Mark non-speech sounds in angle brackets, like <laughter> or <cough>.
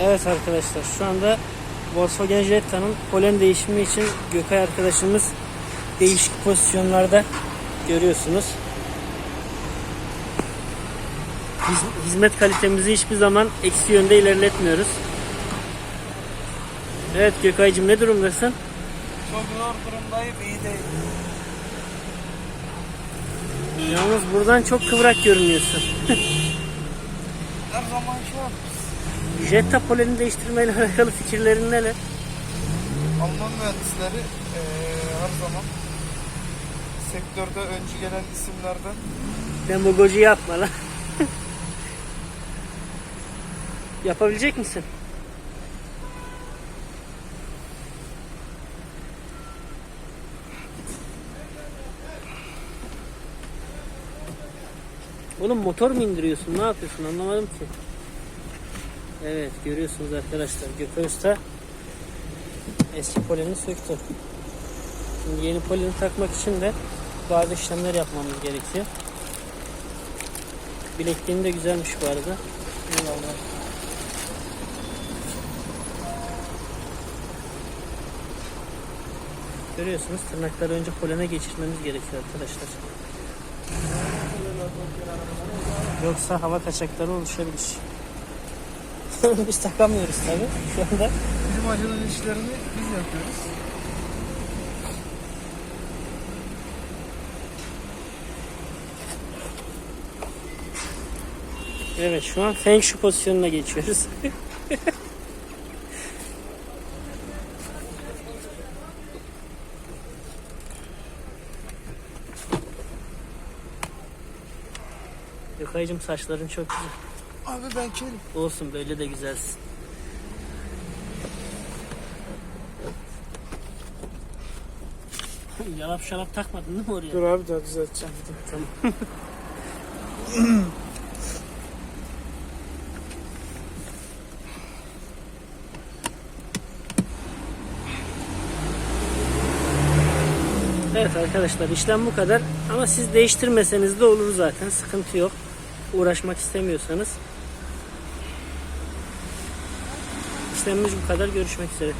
Evet arkadaşlar şu anda Volkswagen Jetta'nın polen değişimi için Gökay arkadaşımız değişik pozisyonlarda görüyorsunuz. Hiz- Hizmet kalitemizi hiçbir zaman eksi yönde ilerletmiyoruz. Evet Gökay'cığım ne durumdasın? Çok zor durumdayım, iyi değil. Yalnız buradan çok kıvrak görünüyorsun. <laughs> Her zaman şey yapıyoruz. Jetta poleni değiştirmeyle alakalı fikirlerin neler? Alman mühendisleri eee, her zaman sektörde öncü gelen isimlerden Demagoji yapma lan. Yapabilecek misin? Oğlum motor mu indiriyorsun? Ne yapıyorsun? Anlamadım ki. Evet görüyorsunuz arkadaşlar. Gökhan eski poleni söktü. Şimdi yeni poleni takmak için de bazı işlemler yapmamız gerekiyor. Bilekliğin de güzelmiş bu arada. Eyvallah. Görüyorsunuz tırnakları önce polene geçirmemiz gerekiyor arkadaşlar. Yoksa hava kaçakları oluşabilir. <laughs> Biz takamıyoruz tabi şu anda. bizim acının işlerini biz yapıyoruz. Evet şu an Feng Shui pozisyonuna geçiyoruz. <laughs> Gökay'cım saçların çok güzel. Abi ben kelim. Olsun böyle de güzelsin. <laughs> Yalap şalap takmadın değil mi oraya? Dur abi daha düzelteceğim. Tamam. <laughs> Evet arkadaşlar işlem bu kadar ama siz değiştirmeseniz de olur zaten sıkıntı yok. Uğraşmak istemiyorsanız. İşlemimiz bu kadar görüşmek üzere.